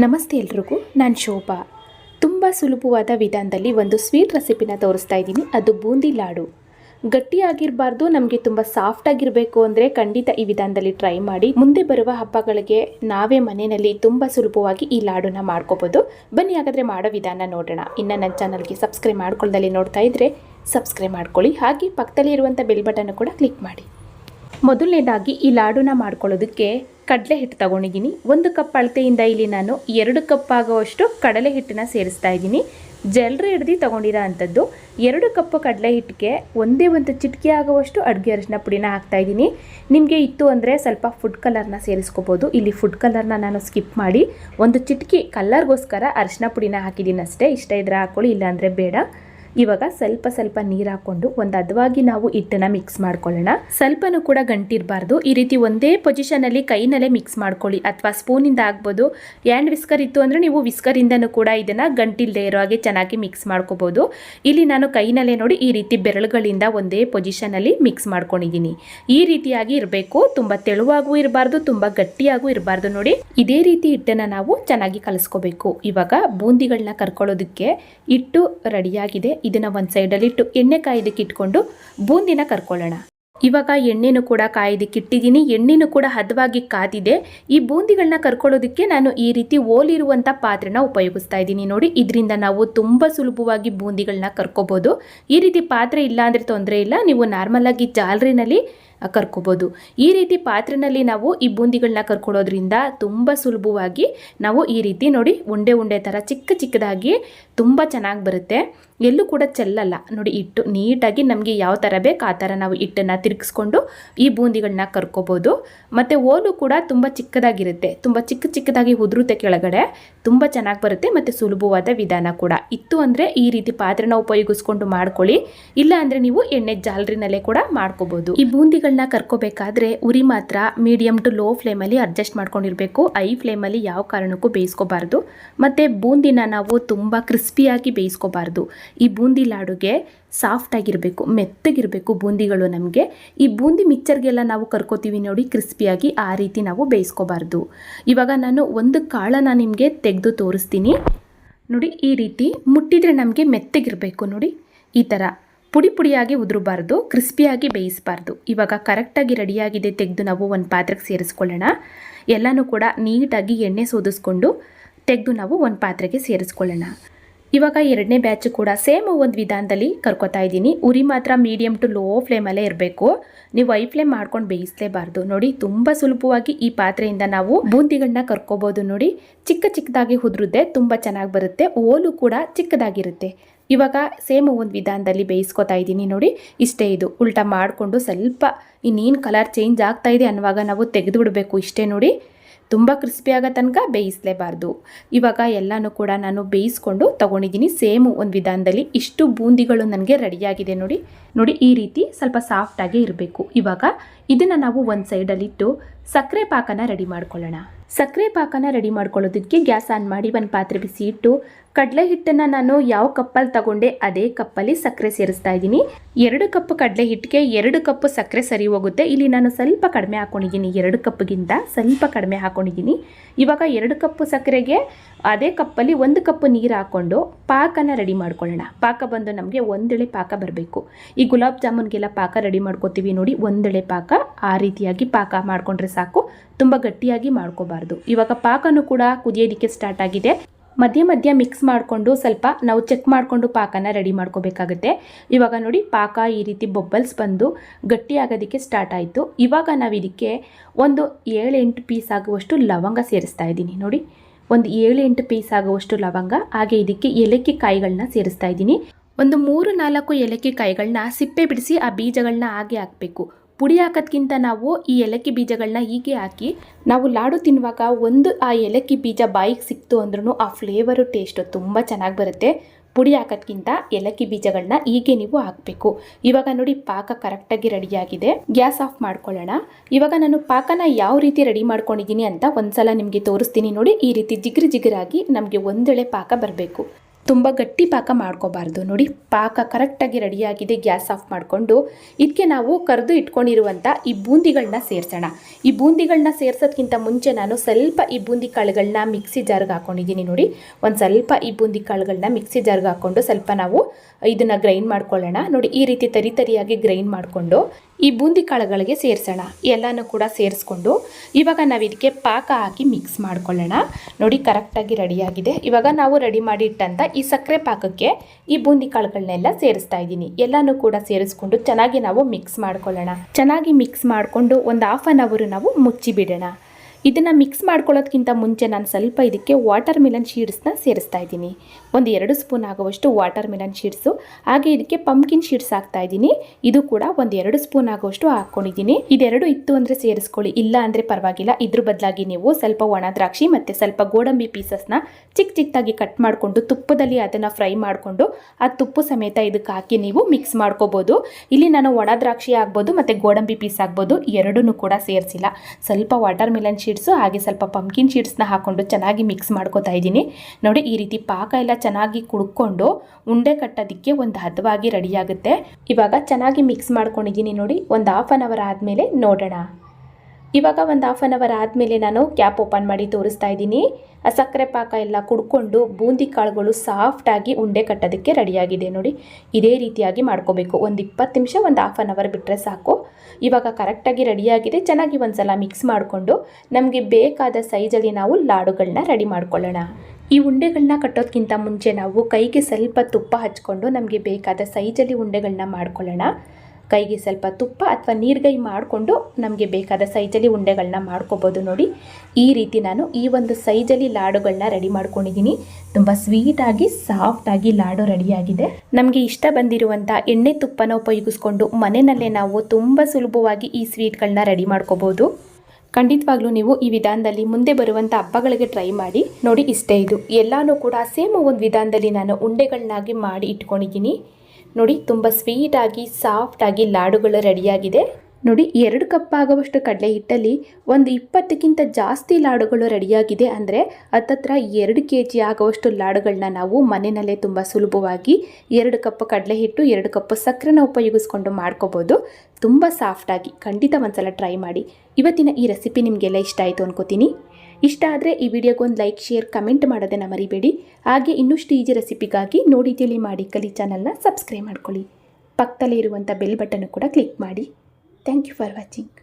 ನಮಸ್ತೆ ಎಲ್ರಿಗೂ, ನಾನು ಶೋಭಾ. ತುಂಬ ಸುಲಭವಾದ ವಿಧಾನದಲ್ಲಿ ಒಂದು ಸ್ವೀಟ್ ರೆಸಿಪಿನ ತೋರಿಸ್ತಾ ಇದ್ದೀನಿ. ಅದು ಬೂಂದಿ ಲಾಡು. ಗಟ್ಟಿಯಾಗಿರಬಾರ್ದು, ನಮಗೆ ತುಂಬ ಸಾಫ್ಟಾಗಿರಬೇಕು ಅಂದರೆ ಖಂಡಿತ ಈ ವಿಧಾನದಲ್ಲಿ ಟ್ರೈ ಮಾಡಿ. ಮುಂದೆ ಬರುವ ಹಬ್ಬಗಳಿಗೆ ನಾವೇ ಮನೆಯಲ್ಲಿ ತುಂಬ ಸುಲಭವಾಗಿ ಈ ಲಾಡುನ ಮಾಡ್ಕೋಬೋದು. ಬನ್ನಿ ಹಾಗಾದರೆ ಮಾಡೋ ವಿಧಾನ ನೋಡೋಣ. ಇನ್ನು ನನ್ನ ಚಾನಲ್ಗೆ ಸಬ್ಸ್ಕ್ರೈಬ್ ಮಾಡ್ಕೊಳ್ದಲ್ಲಿ ನೋಡ್ತಾ ಇದ್ದರೆ ಸಬ್ಸ್ಕ್ರೈಬ್ ಮಾಡ್ಕೊಳ್ಳಿ. ಹಾಗೆ ಪಕ್ಕದಲ್ಲಿ ಇರುವಂಥ ಬೆಲ್ ಬಟನ್ನು ಕೂಡ ಕ್ಲಿಕ್ ಮಾಡಿ. ಮೊದಲನೇದಾಗಿ ಈ ಲಾಡುನ ಮಾಡ್ಕೊಳ್ಳೋದಕ್ಕೆ ಕಡಲೆ ಹಿಟ್ಟು ತಗೊಂಡಿದ್ದೀನಿ. ಒಂದು ಕಪ್ ಅಳತೆಯಿಂದ ಇಲ್ಲಿ ನಾನು ಎರಡು ಕಪ್ ಆಗುವಷ್ಟು ಕಡಲೆ ಹಿಟ್ಟನ್ನ ಸೇರಿಸ್ತಾ ಇದ್ದೀನಿ. ಜಲ್ರಿ ಹಿಡ್ದು ತಗೊಂಡಿರೋ ಅಂಥದ್ದು ಎರಡು ಕಪ್ ಕಡಲೆ ಹಿಟ್ಟಿಗೆ ಒಂದೇ ಒಂದು ಚಿಟಿಕೆ ಆಗುವಷ್ಟು ಅಡುಗೆ ಅರಿಶಿನ ಪುಡಿನ ಹಾಕ್ತಾ ಇದ್ದೀನಿ. ನಿಮಗೆ ಇತ್ತು ಅಂದರೆ ಸ್ವಲ್ಪ ಫುಡ್ ಕಲರ್ನ ಸೇರಿಸ್ಕೋಬೋದು. ಇಲ್ಲಿ ಫುಡ್ ಕಲರ್ನ ನಾನು ಸ್ಕಿಪ್ ಮಾಡಿ ಒಂದು ಚಿಟಿಕೆ ಕಲರ್ಗೋಸ್ಕರ ಅರಿಶಿನ ಪುಡಿನ ಹಾಕಿದ್ದೀನಿ ಅಷ್ಟೇ ಇಷ್ಟ ಇದ್ರೆ ಹಾಕ್ಕೊಳ್ಳಿ ಇಲ್ಲಾಂದರೆ ಬೇಡ. ಇವಾಗ ಸ್ವಲ್ಪ ಸ್ವಲ್ಪ ನೀರು ಹಾಕೊಂಡು ಒಂದು ಹದವಾಗಿ ನಾವು ಹಿಟ್ಟನ್ನ ಮಿಕ್ಸ್ ಮಾಡ್ಕೊಳ್ಳೋಣ. ಸ್ವಲ್ಪನೂ ಕೂಡ ಗಂಟಿರಬಾರ್ದು. ಈ ರೀತಿ ಒಂದೇ ಪೊಸಿಷನಲ್ಲಿ ಕೈನಲ್ಲೇ ಮಿಕ್ಸ್ ಮಾಡ್ಕೊಳ್ಳಿ. ಅಥವಾ ಸ್ಪೂನಿಂದ ಆಗ್ಬೋದು. ಹ್ಯಾಂಡ್ ವಿಸ್ಕರ್ ಇತ್ತು ಅಂದರೆ ನೀವು ವಿಸ್ಕರಿಂದನೂ ಕೂಡ ಇದನ್ನು ಗಂಟಿಲ್ದೇ ಇರೋ ಹಾಗೆ ಚೆನ್ನಾಗಿ ಮಿಕ್ಸ್ ಮಾಡ್ಕೋಬೋದು. ಇಲ್ಲಿ ನಾನು ಕೈನಲ್ಲೇ ನೋಡಿ ಈ ರೀತಿ ಬೆರಳುಗಳಿಂದ ಒಂದೇ ಪೊಸಿಷನಲ್ಲಿ ಮಿಕ್ಸ್ ಮಾಡ್ಕೊಂಡಿದ್ದೀನಿ. ಈ ರೀತಿಯಾಗಿ ಇರಬೇಕು. ತುಂಬ ತೆಳುವಾಗೂ ಇರಬಾರ್ದು, ತುಂಬ ಗಟ್ಟಿಯಾಗೂ ಇರಬಾರ್ದು ನೋಡಿ. ಇದೇ ರೀತಿ ಹಿಟ್ಟನ್ನು ನಾವು ಚೆನ್ನಾಗಿ ಕಲಿಸ್ಕೋಬೇಕು. ಇವಾಗ ಬೂಂದಿಗಳನ್ನ ಕರ್ಕೊಳ್ಳೋದಕ್ಕೆ ಹಿಟ್ಟು ರೆಡಿಯಾಗಿದೆ ಇದನ್ನು ಒಂದು ಸೈಡಲ್ಲಿ ಇಟ್ಟು ಎಣ್ಣೆ ಕಾಯ್ದಕ್ಕೆ ಇಟ್ಕೊಂಡು ಬೂಂದಿನ ಕರ್ಕೊಳ್ಳೋಣ. ಇವಾಗ ಎಣ್ಣೆನೂ ಕೂಡ ಕಾಯ್ದಕ್ಕೆ ಇಟ್ಟಿದ್ದೀನಿ. ಎಣ್ಣೆನೂ ಕೂಡ ಹದವಾಗಿ ಕಾದಿದೆ. ಈ ಬೂಂದಿಗಳನ್ನ ಕರ್ಕೊಳ್ಳೋದಕ್ಕೆ ನಾನು ಈ ರೀತಿ ಓಲಿರುವಂಥ ಪಾತ್ರೆನ ಉಪಯೋಗಿಸ್ತಾ ಇದ್ದೀನಿ. ನೋಡಿ, ಇದರಿಂದ ನಾವು ತುಂಬ ಸುಲಭವಾಗಿ ಬೂಂದಿಗಳನ್ನ ಕರ್ಕೋಬೋದು. ಈ ರೀತಿ ಪಾತ್ರೆ ಇಲ್ಲ ಅಂದರೆ ತೊಂದರೆ ಇಲ್ಲ. ನೀವು ನಾರ್ಮಲಾಗಿ ಜಾಲರಿನಲ್ಲಿ ಕರ್ಕೋಬೋದು. ಈ ರೀತಿ ಪಾತ್ರೆನಲ್ಲಿ ನಾವು ಈ ಬೂಂದಿಗಳನ್ನ ಕರ್ಕೊಳ್ಳೋದ್ರಿಂದ ತುಂಬ ಸುಲಭವಾಗಿ ನಾವು ಈ ರೀತಿ ನೋಡಿ ಉಂಡೆ ಉಂಡೆ ಥರ ಚಿಕ್ಕ ಚಿಕ್ಕದಾಗಿ ತುಂಬ ಚೆನ್ನಾಗಿ ಬರುತ್ತೆ. ಎಲ್ಲೂ ಕೂಡ ಚೆಲ್ಲಲ್ಲ. ನೋಡಿ ಹಿಟ್ಟು ನೀಟಾಗಿ ನಮಗೆ ಯಾವ ಥರ ಬೇಕು ಆ ಥರ ನಾವು ಹಿಟ್ಟನ್ನು ತಿರುಗಿಸ್ಕೊಂಡು ಈ ಬೂಂದಿಗಳನ್ನ ಕರ್ಕೋಬೋದು. ಮತ್ತು ಓಲು ಕೂಡ ತುಂಬ ಚಿಕ್ಕದಾಗಿರುತ್ತೆ. ತುಂಬ ಚಿಕ್ಕ ಚಿಕ್ಕದಾಗಿ ಉದುರುತ್ತೆ ಕೆಳಗಡೆ. ತುಂಬ ಚೆನ್ನಾಗಿ ಬರುತ್ತೆ ಮತ್ತು ಸುಲಭವಾದ ವಿಧಾನ ಕೂಡ. ಇತ್ತು ಅಂದರೆ ಈ ರೀತಿ ಪಾತ್ರೆನ ಉಪಯೋಗಿಸ್ಕೊಂಡು ಮಾಡ್ಕೊಳ್ಳಿ. ಇಲ್ಲ ಅಂದರೆ ನೀವು ಎಣ್ಣೆ ಜಾಲರಿನಲ್ಲೇ ಕೂಡ ಮಾಡ್ಕೋಬೋದು. ಈ ಬೂಂದಿಗಳನ್ನ ಕರ್ಕೋಬೇಕಾದ್ರೆ ಉರಿ ಮಾತ್ರ ಮೀಡಿಯಮ್ ಟು ಲೋ ಫ್ಲೇಮಲ್ಲಿ ಅಡ್ಜಸ್ಟ್ ಮಾಡ್ಕೊಂಡಿರಬೇಕು. ಐ ಫ್ಲೇಮಲ್ಲಿ ಯಾವ ಕಾರಣಕ್ಕೂ ಬೇಯಿಸ್ಕೋಬಾರ್ದು. ಮತ್ತು ಬೂಂದಿನ ನಾವು ತುಂಬ ಕ್ರಿಸ್ಪಿಯಾಗಿ ಬೇಯಿಸ್ಕೋಬಾರ್ದು. ಈ ಬೂಂದಿ ಲಾಡುಗೆ ಸಾಫ್ಟ್ ಆಗಿರಬೇಕು, ಮೆತ್ತಗಿರಬೇಕು ಬೂಂದಿಗಳು ನಮಗೆ. ಈ ಬೂಂದಿ ಮಿಕ್ಚರ್ಗೆಲ್ಲ ನಾವು ಕರ್ಕೋತೀವಿ ನೋಡಿ, ಕ್ರಿಸ್ಪಿಯಾಗಿ ಆ ರೀತಿ ನಾವು ಬೇಯಿಸ್ಕೋಬಾರ್ದು. ಇವಾಗ ನಾನು ಒಂದು ಕಾಳನ್ನು ನಿಮಗೆ ತೆಗೆದು ತೋರಿಸ್ತೀನಿ. ನೋಡಿ, ಈ ರೀತಿ ಮುಟ್ಟಿದರೆ ನಮಗೆ ಮೆತ್ತಗಿರಬೇಕು ನೋಡಿ. ಈ ಥರ ಪುಡಿ ಪುಡಿಯಾಗಿ ಉದುರಬಾರ್ದು, ಕ್ರಿಸ್ಪಿಯಾಗಿ ಬೇಯಿಸಬಾರ್ದು. ಇವಾಗ ಕರೆಕ್ಟಾಗಿ ರೆಡಿಯಾಗಿದೆ ತೆಗೆದು ನಾವು ಒಂದು ಪಾತ್ರೆಗೆ ಸೇರಿಸ್ಕೊಳ್ಳೋಣ. ಎಲ್ಲನೂ ಕೂಡ ನೀಟಾಗಿ ಎಣ್ಣೆ ಸೋದಿಸ್ಕೊಂಡು ತೆಗೆದು ನಾವು ಒಂದು ಪಾತ್ರೆಗೆ ಸೇರಿಸ್ಕೊಳ್ಳೋಣ. ಇವಾಗ ಎರಡನೇ ಬ್ಯಾಚ್ ಕೂಡ ಸೇಮ್ ಒಂದು ವಿಧಾನದಲ್ಲಿ ಕರ್ಕೋತಾ ಇದ್ದೀನಿ. ಉರಿ ಮಾತ್ರ ಮೀಡಿಯಮ್ ಟು ಲೋ ಫ್ಲೇಮಲ್ಲೇ ಇರಬೇಕು. ನೀವು ಹೈ ಫ್ಲೇಮ್ ಮಾಡ್ಕೊಂಡು ಬೇಯಿಸಲೇಬಾರ್ದು. ನೋಡಿ, ತುಂಬ ಸುಲಭವಾಗಿ ಈ ಪಾತ್ರೆಯಿಂದ ನಾವು ಬೂಂದಿಗಳನ್ನ ಕರ್ಕೋಬೋದು ನೋಡಿ. ಚಿಕ್ಕ ಚಿಕ್ಕದಾಗಿ ಉದ್ರದ್ದೆ ತುಂಬ ಚೆನ್ನಾಗಿ ಬರುತ್ತೆ. ಓಲು ಕೂಡ ಚಿಕ್ಕದಾಗಿರುತ್ತೆ. ಇವಾಗ ಸೇಮ್ ಒಂದು ವಿಧಾನದಲ್ಲಿ ಬೇಯಿಸ್ಕೊತಾ ಇದ್ದೀನಿ ನೋಡಿ. ಇಷ್ಟೇ ಇದು. ಉಲ್ಟಾ ಮಾಡಿಕೊಂಡು ಸ್ವಲ್ಪ ಇನ್ನೇನು ಕಲರ್ ಚೇಂಜ್ ಆಗ್ತಾ ಇದೆ ಅನ್ನುವಾಗ ನಾವು ತೆಗೆದು ಬಿಡಬೇಕು ಇಷ್ಟೇ ನೋಡಿ. ತುಂಬ ಕ್ರಿಸ್ಪಿ ಆಗೋ ತನಕ ಬೇಯಿಸಲೇಬಾರ್ದು. ಇವಾಗ ಎಲ್ಲನೂ ಕೂಡ ನಾನು ಬೇಯಿಸ್ಕೊಂಡು ತೊಗೊಂಡಿದ್ದೀನಿ. ಸೇಮು ಒಂದು ವಿಧಾನದಲ್ಲಿ ಇಷ್ಟು ಬೂಂದಿಗಳು ನನಗೆ ರೆಡಿಯಾಗಿದೆ ನೋಡಿ. ನೋಡಿ ಈ ರೀತಿ ಸ್ವಲ್ಪ ಸಾಫ್ಟಾಗಿ ಇರಬೇಕು. ಇವಾಗ ಇದನ್ನು ನಾವು ಒಂದು ಸೈಡಲ್ಲಿಟ್ಟು ಸಕ್ಕರೆ ಪಾಕನ ರೆಡಿ ಮಾಡ್ಕೊಳ್ಳೋಣ. ಸಕ್ಕರೆ ಪಾಕನ ರೆಡಿ ಮಾಡ್ಕೊಳ್ಳೋದಕ್ಕೆ ಗ್ಯಾಸ್ ಆನ್ ಮಾಡಿ ಒಂದು ಪಾತ್ರೆ ಬಿಸಿ ಇಟ್ಟು ಕಡಲೆ ಹಿಟ್ಟನ್ನು ನಾನು ಯಾವ ಕಪ್ಪಲ್ಲಿ ತಗೊಂಡೆ, ಅದೇ ಕಪ್ಪಲ್ಲಿ ಸಕ್ಕರೆ ಸೇರಿಸ್ತಾ ಇದ್ದೀನಿ. ಎರಡು ಕಪ್ ಕಡಲೆ ಹಿಟ್ಟಿಗೆ ಎರಡು ಕಪ್ ಸಕ್ಕರೆ ಸರಿ ಹೋಗುತ್ತೆ. ಇಲ್ಲಿ ನಾನು ಸ್ವಲ್ಪ ಕಡಿಮೆ ಹಾಕ್ಕೊಂಡಿದ್ದೀನಿ ಎರಡು ಕಪ್ಗಿಂತ ಸ್ವಲ್ಪ ಕಡಿಮೆ ಹಾಕ್ಕೊಂಡಿದ್ದೀನಿ ಇವಾಗ ಎರಡು ಕಪ್ ಸಕ್ಕರೆಗೆ ಅದೇ ಕಪ್ಪಲ್ಲಿ ಒಂದು ಕಪ್ ನೀರು ಹಾಕ್ಕೊಂಡು ಪಾಕನ ರೆಡಿ ಮಾಡ್ಕೊಳ್ಳೋಣ. ಪಾಕ ಬಂದು ನಮಗೆ ಒಂದೆಳೆ ಪಾಕ ಬರಬೇಕು. ಈ ಗುಲಾಬ್ ಜಾಮೂನ್ಗೆಲ್ಲ ಪಾಕ ರೆಡಿ ಮಾಡ್ಕೋತೀವಿ ನೋಡಿ, ಒಂದೆಳೆ ಪಾಕ ಆ ರೀತಿಯಾಗಿ ಪಾಕ ಮಾಡಿಕೊಂಡ್ರೆ ಸಾಕು. ತುಂಬ ಗಟ್ಟಿಯಾಗಿ ಮಾಡ್ಕೋಬಾರ್ದು. ಇವಾಗ ಪಾಕನೂ ಕೂಡ ಕುದಿಯೋದಕ್ಕೆ ಸ್ಟಾರ್ಟ್ ಆಗಿದೆ. ಮಧ್ಯ ಮಧ್ಯ ಮಿಕ್ಸ್ ಮಾಡಿಕೊಂಡು ಸ್ವಲ್ಪ ನಾವು ಚೆಕ್ ಮಾಡಿಕೊಂಡು ಪಾಕನ ರೆಡಿ ಮಾಡ್ಕೋಬೇಕಾಗುತ್ತೆ. ಇವಾಗ ನೋಡಿ ಪಾಕ ಈ ರೀತಿ ಬೊಬ್ಬಲ್ಸ್ ಬಂದು ಗಟ್ಟಿ ಆಗೋದಕ್ಕೆ ಸ್ಟಾರ್ಟ್ ಆಯಿತು. ಇವಾಗ ನಾವು ಇದಕ್ಕೆ ಒಂದು ಏಳೆಂಟು ಪೀಸ್ ಆಗುವಷ್ಟು ಲವಂಗ ಸೇರಿಸ್ತಾ ಇದ್ದೀನಿ. ನೋಡಿ, ಒಂದು ಏಳೆಂಟು ಪೀಸ್ ಆಗುವಷ್ಟು ಲವಂಗ, ಹಾಗೆ ಇದಕ್ಕೆ ಏಲಕ್ಕಿ ಕಾಯಿಗಳನ್ನ ಸೇರಿಸ್ತಾ ಇದ್ದೀನಿ. ಒಂದು ಮೂರು ನಾಲ್ಕು ಏಲಕ್ಕಿ ಕಾಯಿಗಳನ್ನ ಸಿಪ್ಪೆ ಬಿಡಿಸಿ ಆ ಬೀಜಗಳನ್ನ ಹಾಗೆ ಹಾಕಬೇಕು. ಪುಡಿ ಹಾಕೋದ್ಕಿಂತ ನಾವು ಈ ಏಲಕ್ಕಿ ಬೀಜಗಳನ್ನ ಹೀಗೆ ಹಾಕಿ, ನಾವು ಲಾಡು ತಿನ್ನುವಾಗ ಒಂದು ಆ ಏಲಕ್ಕಿ ಬೀಜ ಬಾಯಿಗೆ ಸಿಕ್ತು ಅಂದ್ರೂ ಆ ಫ್ಲೇವರು, ಟೇಸ್ಟು ತುಂಬ ಚೆನ್ನಾಗಿ ಬರುತ್ತೆ. ಪುಡಿ ಹಾಕೋದ್ಕಿಂತ ಏಲಕ್ಕಿ ಬೀಜಗಳನ್ನ ಹೀಗೆ ನೀವು ಹಾಕಬೇಕು. ಇವಾಗ ನೋಡಿ ಪಾಕ ಕರೆಕ್ಟಾಗಿ ರೆಡಿಯಾಗಿದೆ. ಗ್ಯಾಸ್ ಆಫ್ ಮಾಡ್ಕೊಳ್ಳೋಣ. ಇವಾಗ ನಾನು ಪಾಕನ ಯಾವ ರೀತಿ ರೆಡಿ ಮಾಡ್ಕೊಂಡಿದ್ದೀನಿ ಅಂತ ಒಂದ್ಸಲ ನಿಮಗೆ ತೋರಿಸ್ತೀನಿ ನೋಡಿ. ಈ ರೀತಿ ಜಿಗ್ರಿ ಜಿಗಿರಾಗಿ ನಮಗೆ ಒಂದೆಳೆ ಪಾಕ ಬರಬೇಕು. ತುಂಬ ಗಟ್ಟಿ ಪಾಕ ಮಾಡ್ಕೋಬಾರ್ದು. ನೋಡಿ, ಪಾಕ ಕರೆಕ್ಟಾಗಿ ರೆಡಿಯಾಗಿದೆ, ಗ್ಯಾಸ್ ಆಫ್ ಮಾಡಿಕೊಂಡು. ಇದಕ್ಕೆ ನಾವು ಕರೆದು ಇಟ್ಕೊಂಡಿರುವಂಥ ಈ ಬೂಂದಿಗಳನ್ನ ಸೇರಿಸೋಣ. ಈ ಬೂಂದಿಗಳನ್ನ ಸೇರ್ಸೋದ್ಕಿಂತ ಮುಂಚೆ ನಾನು ಸ್ವಲ್ಪ ಈ ಬೂಂದಿ ಕಾಳುಗಳನ್ನ ಮಿಕ್ಸಿ ಜಾರ್ಗೆ ಹಾಕೊಂಡಿದ್ದೀನಿ ನೋಡಿ. ಒಂದು ಸ್ವಲ್ಪ ಈ ಬೂಂದಿ ಕಾಳುಗಳನ್ನ ಮಿಕ್ಸಿ ಜಾರ್ಗೆ ಹಾಕ್ಕೊಂಡು ಸ್ವಲ್ಪ ನಾವು ಇದನ್ನು ಗ್ರೈಂಡ್ ಮಾಡ್ಕೊಳ್ಳೋಣ. ನೋಡಿ, ಈ ರೀತಿ ತರಿ ತರಿಯಾಗಿ ಗ್ರೈಂಡ್ ಮಾಡಿಕೊಂಡು ಈ ಬೂಂದಿ ಕಾಳುಗಳಿಗೆ ಸೇರಿಸೋಣ. ಎಲ್ಲನೂ ಕೂಡ ಸೇರಿಸ್ಕೊಂಡು ಇವಾಗ ನಾವು ಇದಕ್ಕೆ ಪಾಕ ಹಾಕಿ ಮಿಕ್ಸ್ ಮಾಡ್ಕೊಳ್ಳೋಣ. ನೋಡಿ ಕರೆಕ್ಟಾಗಿ ರೆಡಿಯಾಗಿದೆ ಇವಾಗ ನಾವು ರೆಡಿ ಮಾಡಿ ಇಟ್ಟಂಥ ಈ ಸಕ್ಕರೆ ಪಾಕಕ್ಕೆ ಈ ಬೂಂದಿ ಕಾಳುಗಳನ್ನೆಲ್ಲ ಸೇರಿಸ್ತಾ ಇದ್ದೀನಿ. ಎಲ್ಲನೂ ಕೂಡ ಸೇರಿಸ್ಕೊಂಡು ಚೆನ್ನಾಗಿ ನಾವು ಮಿಕ್ಸ್ ಮಾಡ್ಕೊಳ್ಳೋಣ. ಚೆನ್ನಾಗಿ ಮಿಕ್ಸ್ ಮಾಡಿಕೊಂಡು ಒಂದು ಹಾಫ್ ಆನ್ ಅವರು ನಾವು ಮುಚ್ಚಿ ಬಿಡೋಣ ಇದನ್ನು ಮಿಕ್ಸ್ ಮಾಡ್ಕೊಳ್ಳೋದಕ್ಕಿಂತ ಮುಂಚೆ ನಾನು ಸ್ವಲ್ಪ ಇದಕ್ಕೆ ವಾಟರ್ ಮಿಲನ್ ಶೀಡ್ಸ್ನ ಸೇರಿಸ್ತಾ ಇದ್ದೀನಿ. ಒಂದು ಎರಡು ಸ್ಪೂನ್ ಆಗುವಷ್ಟು ವಾಟರ್ ಮಿಲನ್ ಶೀಡ್ಸು ಹಾಗೆ ಇದಕ್ಕೆ ಪಂಪ್ಕಿನ್ ಶೀಡ್ಸ್ ಹಾಕ್ತಾ ಇದ್ದೀನಿ. ಇದು ಕೂಡ ಒಂದು ಎರಡು ಸ್ಪೂನ್ ಆಗುವಷ್ಟು ಹಾಕ್ಕೊಂಡಿದ್ದೀನಿ. ಇದೆರಡು ಇತ್ತು ಅಂದರೆ ಸೇರಿಸ್ಕೊಳ್ಳಿ. ಇಲ್ಲ ಅಂದರೆ ಪರವಾಗಿಲ್ಲ. ಇದ್ರ ಬದಲಾಗಿ ನೀವು ಸ್ವಲ್ಪ ಒಣ ದ್ರಾಕ್ಷಿ ಮತ್ತು ಸ್ವಲ್ಪ ಗೋಡಂಬಿ ಪೀಸಸ್ನ ಚಿಕ್ಕ ಚಿಕ್ಕದಾಗಿ ಕಟ್ ಮಾಡಿಕೊಂಡು ತುಪ್ಪದಲ್ಲಿ ಅದನ್ನು ಫ್ರೈ ಮಾಡಿಕೊಂಡು ಆ ತುಪ್ಪ ಸಮೇತ ಇದಕ್ಕೆ ಹಾಕಿ ನೀವು ಮಿಕ್ಸ್ ಮಾಡ್ಕೋಬೋದು. ಇಲ್ಲಿ ನಾನು ಒಣ ದ್ರಾಕ್ಷಿ ಆಗ್ಬೋದು ಮತ್ತು ಗೋಡಂಬಿ ಪೀಸ್ ಆಗ್ಬೋದು ಎರಡೂ ಕೂಡ ಸೇರಿಸಿಲ್ಲ. ಸ್ವಲ್ಪ ವಾಟರ್ ಮಿಲನ್ ಹಾಗೆ ಸ್ವಲ್ಪ ಪಂಪ್ಕಿನ್ ಸೀಡ್ಸ್ನ ಹಾಕ್ಕೊಂಡು ಚೆನ್ನಾಗಿ ಮಿಕ್ಸ್ ಮಾಡ್ಕೋತಾ ಇದ್ದೀನಿ. ನೋಡಿ, ಈ ರೀತಿ ಪಾಕ ಎಲ್ಲ ಚೆನ್ನಾಗಿ ಕುಡ್ಕೊಂಡು ಉಂಡೆ ಕಟ್ಟೋದಕ್ಕೆ ಒಂದು ಹದವಾಗಿ ರೆಡಿಯಾಗುತ್ತೆ ಇವಾಗ ಚೆನ್ನಾಗಿ ಮಿಕ್ಸ್ ಮಾಡ್ಕೊಂಡಿದ್ದೀನಿ ನೋಡಿ, ಒಂದು ಹಾಫ್ ಆನ್ ಅವರ್ ಆದಮೇಲೆ ನೋಡೋಣ. ಇವಾಗ ಒಂದು ಹಾಫ್ ಆನ್ ಅವರ್ ಆದಮೇಲೆ ನಾನು ಕ್ಯಾಪ್ ಓಪನ್ ಮಾಡಿ ತೋರಿಸ್ತಾ ಇದ್ದೀನಿ. ಆ ಸಕ್ಕರೆ ಪಾಕ ಎಲ್ಲ ಕುಡ್ಕೊಂಡು ಬೂಂದಿ ಕಾಳುಗಳು ಸಾಫ್ಟಾಗಿ ಉಂಡೆ ಕಟ್ಟೋದಕ್ಕೆ ರೆಡಿಯಾಗಿದೆ ನೋಡಿ. ಇದೇ ರೀತಿಯಾಗಿ ಮಾಡ್ಕೋಬೇಕು. ಒಂದು ಇಪ್ಪತ್ತು ನಿಮಿಷ, ಒಂದು ಹಾಫ್ ಆನ್ ಅವರ್ ಬಿಟ್ಟರೆ ಸಾಕು. ಇವಾಗ ಕರೆಕ್ಟಾಗಿ ರೆಡಿಯಾಗಿದೆ. ಚೆನ್ನಾಗಿ ಒಂದ್ಸಲ ಮಿಕ್ಸ್ ಮಾಡಿಕೊಂಡು ನಮಗೆ ಬೇಕಾದ ಸೈಜಲ್ಲಿ ನಾವು ಲಾಡುಗಳನ್ನ ರೆಡಿ ಮಾಡ್ಕೊಳ್ಳೋಣ. ಈ ಉಂಡೆಗಳನ್ನ ಕಟ್ಟೋದಕ್ಕಿಂತ ಮುಂಚೆ ನಾವು ಕೈಗೆ ಸ್ವಲ್ಪ ತುಪ್ಪ ಹಚ್ಕೊಂಡು ನಮಗೆ ಬೇಕಾದ ಸೈಜಲ್ಲಿ ಉಂಡೆಗಳನ್ನ ಮಾಡ್ಕೊಳ್ಳೋಣ. ಕೈಗೆ ಸ್ವಲ್ಪ ತುಪ್ಪ ಅಥವಾ ನೀರ್ಗೈ ಮಾಡಿಕೊಂಡು ನಮಗೆ ಬೇಕಾದ ಸೈಜಲ್ಲಿ ಉಂಡೆಗಳನ್ನ ಮಾಡ್ಕೋಬೋದು ನೋಡಿ. ಈ ರೀತಿ ನಾನು ಈ ಒಂದು ಸೈಜಲ್ಲಿ ಲಾಡುಗಳನ್ನ ರೆಡಿ ಮಾಡ್ಕೊಂಡಿದ್ದೀನಿ. ತುಂಬ ಸ್ವೀಟಾಗಿ ಸಾಫ್ಟಾಗಿ ಲಾಡು ರೆಡಿಯಾಗಿದೆ. ನಮಗೆ ಇಷ್ಟ ಬಂದಿರುವಂಥ ಎಣ್ಣೆ ತುಪ್ಪನ ಉಪಯೋಗಿಸ್ಕೊಂಡು ಮನೆಯಲ್ಲೇ ನಾವು ತುಂಬ ಸುಲಭವಾಗಿ ಈ ಸ್ವೀಟ್ಗಳನ್ನ ರೆಡಿ ಮಾಡ್ಕೋಬೋದು. ಖಂಡಿತವಾಗ್ಲೂ ನೀವು ಈ ವಿಧಾನದಲ್ಲಿ ಮುಂದೆ ಬರುವಂಥ ಹಬ್ಬಗಳಿಗೆ ಟ್ರೈ ಮಾಡಿ. ನೋಡಿ, ಇಷ್ಟೇ ಇದು. ಎಲ್ಲನೂ ಕೂಡ ಸೇಮ್ ಒಂದು ವಿಧಾನದಲ್ಲಿ ನಾನು ಉಂಡೆಗಳನ್ನಾಗಿ ಮಾಡಿ ಇಟ್ಕೊಂಡಿದ್ದೀನಿ. ನೋಡಿ, ತುಂಬ ಸ್ವೀಟಾಗಿ ಸಾಫ್ಟಾಗಿ ಲಾಡುಗಳು ರೆಡಿಯಾಗಿದೆ ನೋಡಿ, ಎರಡು ಕಪ್ ಆಗುವಷ್ಟು ಕಡಲೆ ಹಿಟ್ಟಲ್ಲಿ ಒಂದು ಇಪ್ಪತ್ತಕ್ಕಿಂತ ಜಾಸ್ತಿ ಲಾಡುಗಳು ರೆಡಿಯಾಗಿದೆ ಅಂದರೆ ಹತ್ತತ್ರ ಎರಡು ಕೆ ಜಿ ಆಗುವಷ್ಟು ಲಾಡುಗಳನ್ನ ನಾವು ಮನೆಯಲ್ಲೇ ತುಂಬ ಸುಲಭವಾಗಿ ಎರಡು ಕಪ್ ಕಡಲೆ ಹಿಟ್ಟು, ಎರಡು ಕಪ್ ಸಕ್ಕರೆನ ಉಪಯೋಗಿಸ್ಕೊಂಡು ಮಾಡ್ಕೋಬೋದು. ತುಂಬ ಸಾಫ್ಟಾಗಿ ಖಂಡಿತ ಒಂದ್ಸಲ ಟ್ರೈ ಮಾಡಿ. ಇವತ್ತಿನ ಈ ರೆಸಿಪಿ ನಿಮಗೆಲ್ಲ ಇಷ್ಟ ಆಯಿತು ಅನ್ಕೋತೀನಿ. ಇಷ್ಟ ಆದರೆ ಈ ವಿಡಿಯೋಗೊಂದು ಲೈಕ್, ಶೇರ್, ಕಮೆಂಟ್ ಮಾಡೋದನ್ನು ಮರಿಬೇಡಿ. ಹಾಗೆ ಇನ್ನಷ್ಟು ಈಜಿ ರೆಸಿಪಿಗಾಗಿ ನೋಡಿ ತಿಳಿ ಮಾಡಿ ಕಲಿ ಚಾನಲ್ನ ಸಬ್ಸ್ಕ್ರೈಬ್ ಮಾಡ್ಕೊಳ್ಳಿ. ಪಕ್ಕದಲ್ಲಿ ಇರುವಂಥ ಬೆಲ್ ಬಟನ್ ಕೂಡ ಕ್ಲಿಕ್ ಮಾಡಿ. Thank you for watching